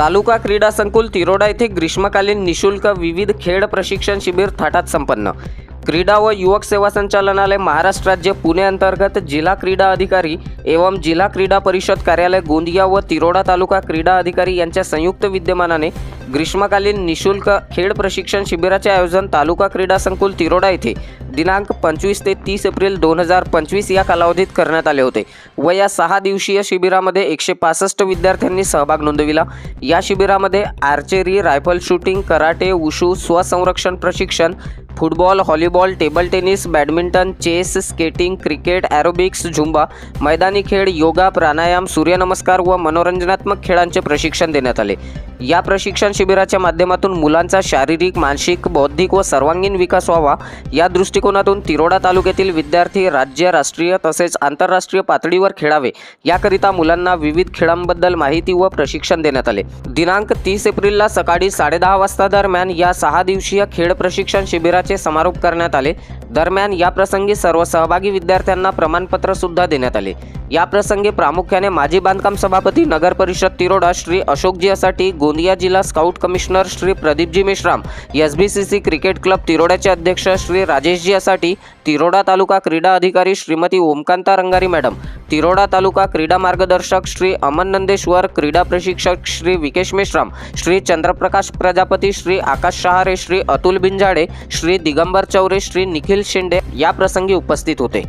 तालुका क्रीडा संकुल तिरोडा येथे ग्रीष्मकालीन निशुल्क विविध खेळ प्रशिक्षण शिबिर थाटात संपन्न. क्रीडा व युवक सेवा संचालनालय महाराष्ट्र राज्य पुणे अंतर्गत जिल्हा क्रीडा अधिकारी एवं जिल्हा क्रीडा परिषद कार्यालय गोंदिया व तिरोडा तालुका क्रीडा अधिकारी यांच्या संयुक्त विद्यमानाने ग्रीष्मकालीन निशुल्क खेळ प्रशिक्षण शिबिराचे आयोजन तालुका क्रीडा संकुल तिरोडा येथे दिनांक पंचवीस ते तीस एप्रिल दोन हजार पंचवीस या कालावधीत करण्यात आले होते व या सहा दिवसीय शिबिरामध्ये एकशे पासष्ट विद्यार्थ्यांनी सहभाग नोंदविला. या शिबिरामध्ये archery rifle shooting karate wushu स्वसंरक्षण प्रशिक्षण football volleyball table tennis badminton chess skating cricket aerobics zumba मैदानी खेळ योगा प्राणायाम सूर्यनमस्कार व मनोरंजनात्मक खेळांचे प्रशिक्षण देण्यात आले. या प्रशिक्षण शिबिराच्या माध्यमातून मुलांचा शारीरिक मानसिक बौद्धिक व सर्वांगीण विकास व्हावा या दृष्टिकोनातून तिरोडा तालुक्यातील विद्यार्थी राज्य राष्ट्रीय तसेच आंतरराष्ट्रीय पातळीवर खेळावे. याकरिता मुलांना विविध खेळांबद्दल माहिती व प्रशिक्षण देण्यात आले. दिनांक तीस एप्रिलला सकाळी साडेदहा वाजता दरम्यान या सहा दिवसीय खेळ प्रशिक्षण शिबिराचे समारोप करण्यात आले. दरम्यान या प्रसंगी सर्व सहभागी विद्यार्थ्यांना प्रमाणपत्र सुद्धा देण्यात आले. या प्रसंगी प्रामुख्याने माजी बांधकाम सभापती नगर परिषद तिरोडा श्री अशोकजी गोंदिया जिल्हा scout commissioner Shri Pradeepji Meshram S B C C cricket club तिरोड्याचे अध्यक्ष श्री राजेशजीसाठी तिरोडा तालुका क्रीडा अधिकारी श्रीमती ओमकांता रंगारी मॅडम तिरोडा तालुका क्रीडा मार्गदर्शक श्री अमन नंदेश्वर क्रीडा प्रशिक्षक श्री विकेश मेश्राम श्री चंद्रप्रकाश प्रजापती श्री आकाश शहारे श्री अतुल बिंजाडे श्री दिगंबर चौरे श्री निखिल शिंदे या प्रसंगी उपस्थित होते.